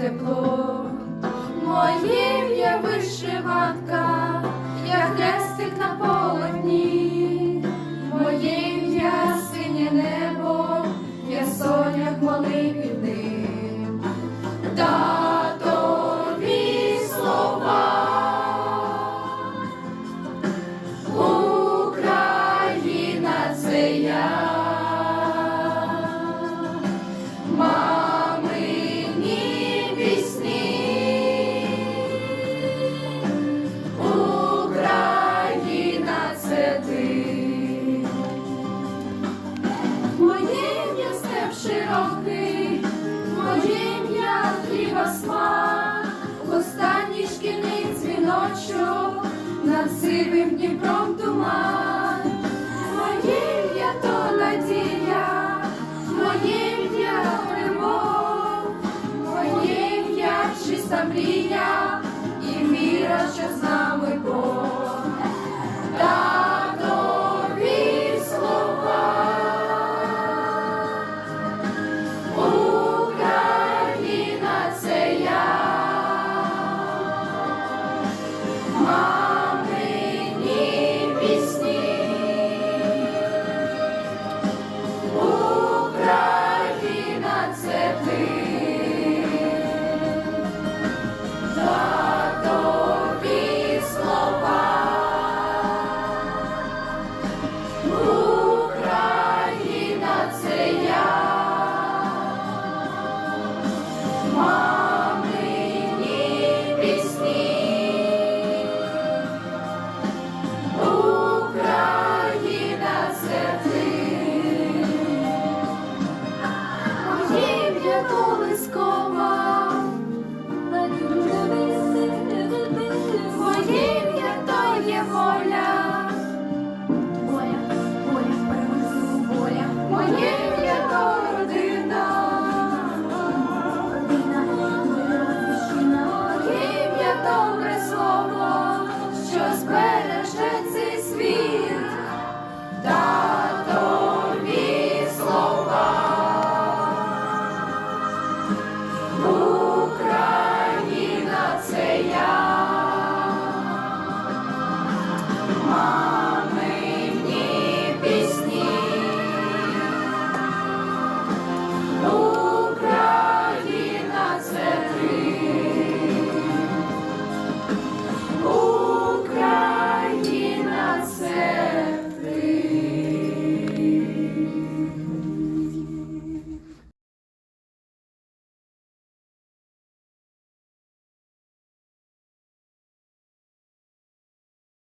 тепло, моє Подім'я хліба смак, останній шкільний дзвіночок над сивим Дніпром туман, Моїм'я то надія, моїм'я любов, моїм'я чиста мрія і віра, що з нами Бог.